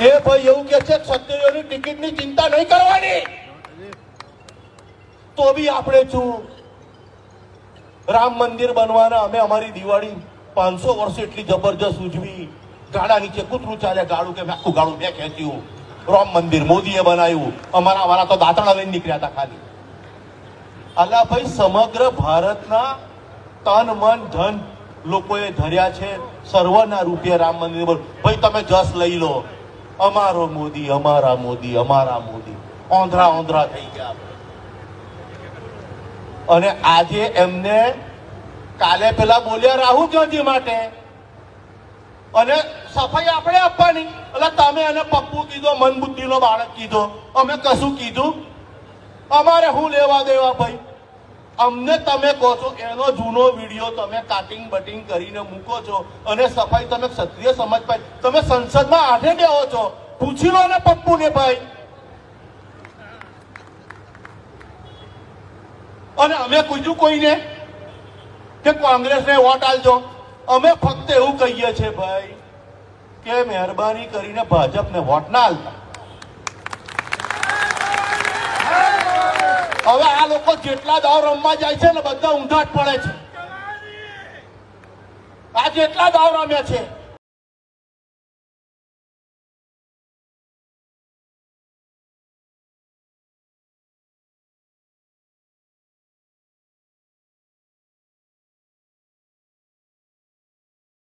એ ભાઈ એવું કે છે ક્ષત્રિયોની ટિકિટની ચિંતા નહીં કરવાની. તો બી આપણે છું. રામ મંદિર બનવાના અમે અમારી દિવાળી પાંચસો વર્ષ એટલી જબરજસ્ત ઉજવી. ગાડા નીચે કૂતરું ચાલે ગાડું કે આખું ગાડું મેં ખેંચ્યું. રામ મંદિર મોદીએ બનાવ્યું. અમારા વાળા તો દાંતણા લઈને નીકળ્યા હતા ખાલી. અલા ભાઈ, સમગ્ર ભારતના તન, મન, ધન લોકોએ ધર્યા છે. સર્વના રૂપે રામ મંદિર પર ભાઈ, તમે જસ લઈ લો. અમારો મોદી, અમારા મોદી અમારા મોદી. ઓંધરા ઓંધરા થઈ ગયા. અને આજે એમને કાલે પેલા બોલ્યા રાહુલ ગાંધી માટે. અને સફાઈ આપણે આપવાની. એટલે તમે એને પપ્પુ કીધો મન બુદ્ધિનો બાળક કીધો. અમે કશું કીધું? અમારે શું લેવા દેવા ભાઈ? અમને તમે કહો છો, એનો જૂનો વીડિયો તમે કાટિંગ બટિંગ કરીને મૂકો છો અને સફાઈ તમે ક્ષત્રિય સમાજ ભાઈ તમે સંસદમાં આઠે બેહો છો. પૂછી લો ને પપ્પુને ભાઈ. અને અમે કીધું કોઈને કે કોંગ્રેસને વોટ આલજો અમે ફક્ત એવું કહીએ છીએ ભાઈ કે મહેરબાની કરીને ભાજપને વોટ ના આલતા હવે લોકો જેટલા દાવ રમવા જાય છે ને બધા ઊંધાટ પડે છે. આ જેટલા દાવ રમ્યા છે